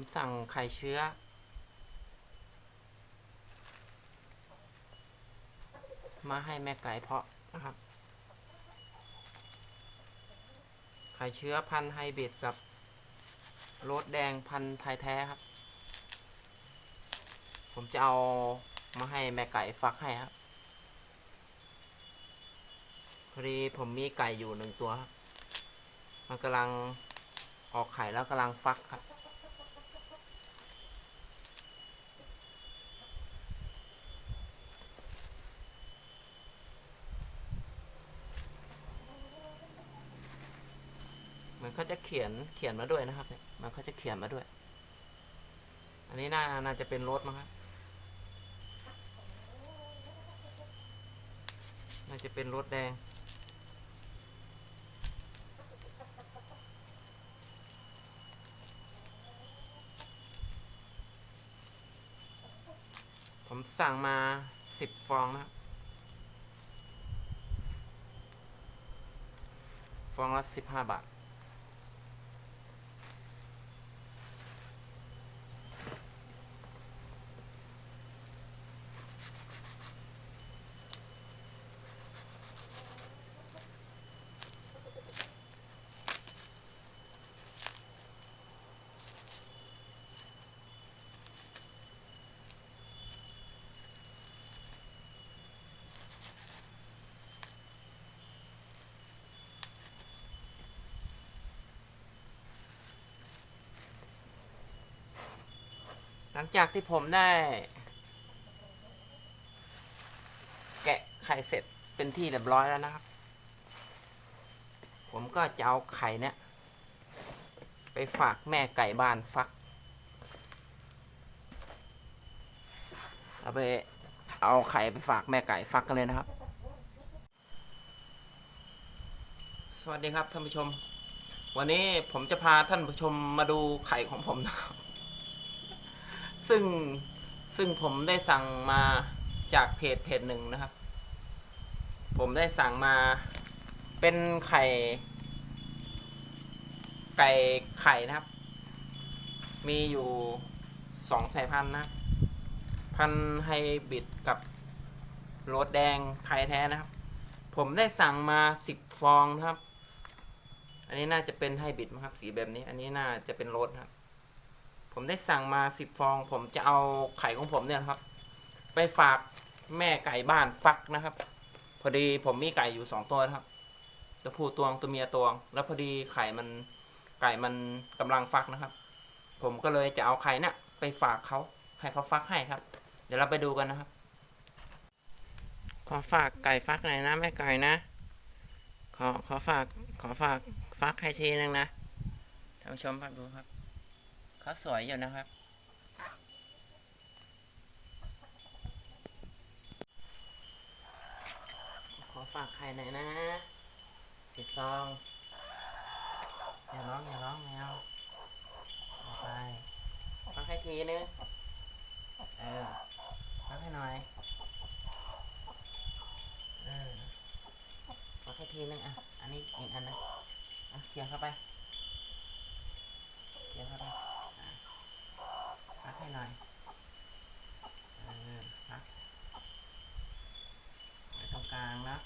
มสั่งไข่เชื้อ มาให้แม่ไก่เพาะนะครับ ไข่เชื้อพันไฮบริดกับรสแดงพันไทยแท้ครับ ผมจะเอามาให้แม่ไก่ฟักให้ครับพอดีผมมีไก่อยู่หนึ่งตัวครับ มันกำลังออกไข่แล้วกำลังฟักครับ เขาจะเขียนเขียนมาด้วยนะครับเนี่ยมันเขาจะเขียนมาด้วย อันนี้น่าน่าจะเป็นรถมั้งครับน่าจะเป็นรถแดงผมสั่งมาสิบฟองนะครับฟองละสิบห้าบาท ลังจากที่ผมได้ แกะไข่เสร็จเป็นที่เรียบร้อยแล้วนะครับ ผมก็จะเอาไข่เนี่ย ไปฝากแม่ไก่บ้านฟัก เอาไปเอาไข่ไปฝากแม่ไก่ฟักกันเลยนะครับ สวัสดีครับท่านผู้ชม วันนี้ผมจะพาท่านผู้ชมมาดูไข่ของผมนะครับ ซึ่งซึ่งผมได้สั่งมาจากเพจเพจหนึ่งนะครับ ผมได้สั่งมาเป็นไข่ ไก่ไข่นะครับ มีอยู่สองสายพันธุ์นะพันธุ์ไฮบริดกับโรสแดงไทยแท้นะครับ ผมได้สั่งมาสิบฟองนะครับ อันนี้น่าจะเป็นไฮบริดมั้งครับ สีแบบนี้ อันนี้น่าจะเป็นโรสนะครับ ผมได้สั่งมาสิบฟอง ผมจะเอาไข่ของผมเนี่ยครับ ไปฝากแม่ไก่บ้านฟักนะครับ พอดีผมมีไก่อยู่สองตัวนะครับตัวผู้ตวงตัวเมียตัวง แล้วพอดีไข่มันไก่มันกำลังฟักนะครับ ผมก็เลยจะเอาไข่เนี่ยไปฝากเขาให้เขาฟักให้ครับ เดี๋ยวเราไปดูกันนะครับ ขอฝากไก่ฟักหน่อยนะแม่ไก่นะขอขอฝากขอฝากฟักให้ทีนึงนะท่านผู้ชมครับดูครับ เขาสวยอยู่นะครับ ขอฝากไข่หน่อยนะสิบซอง อย่าร้องอย่าร้องแมวเอาไปฟักให้ทีนึงเออฟักให้หน่อย เออฟักให้ทีนึงอะ อันนี้อีกอันนึงอะเขี่ยเข้าไปเขี่ยเข้าไป หน่อยเออพักไว้ตรงกลางนะ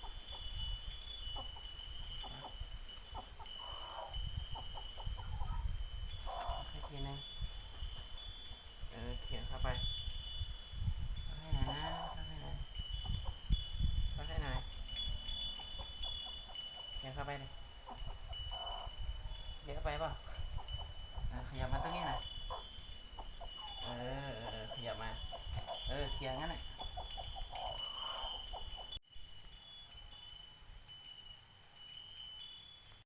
พักทีนึงเออเขียนเข้าไปให้หน่อยนะให้หน่อยให้หน่อยเขียนเข้าไปเลยเยวเข้าไปปล่ะขยับมาตรงนี้หน่อย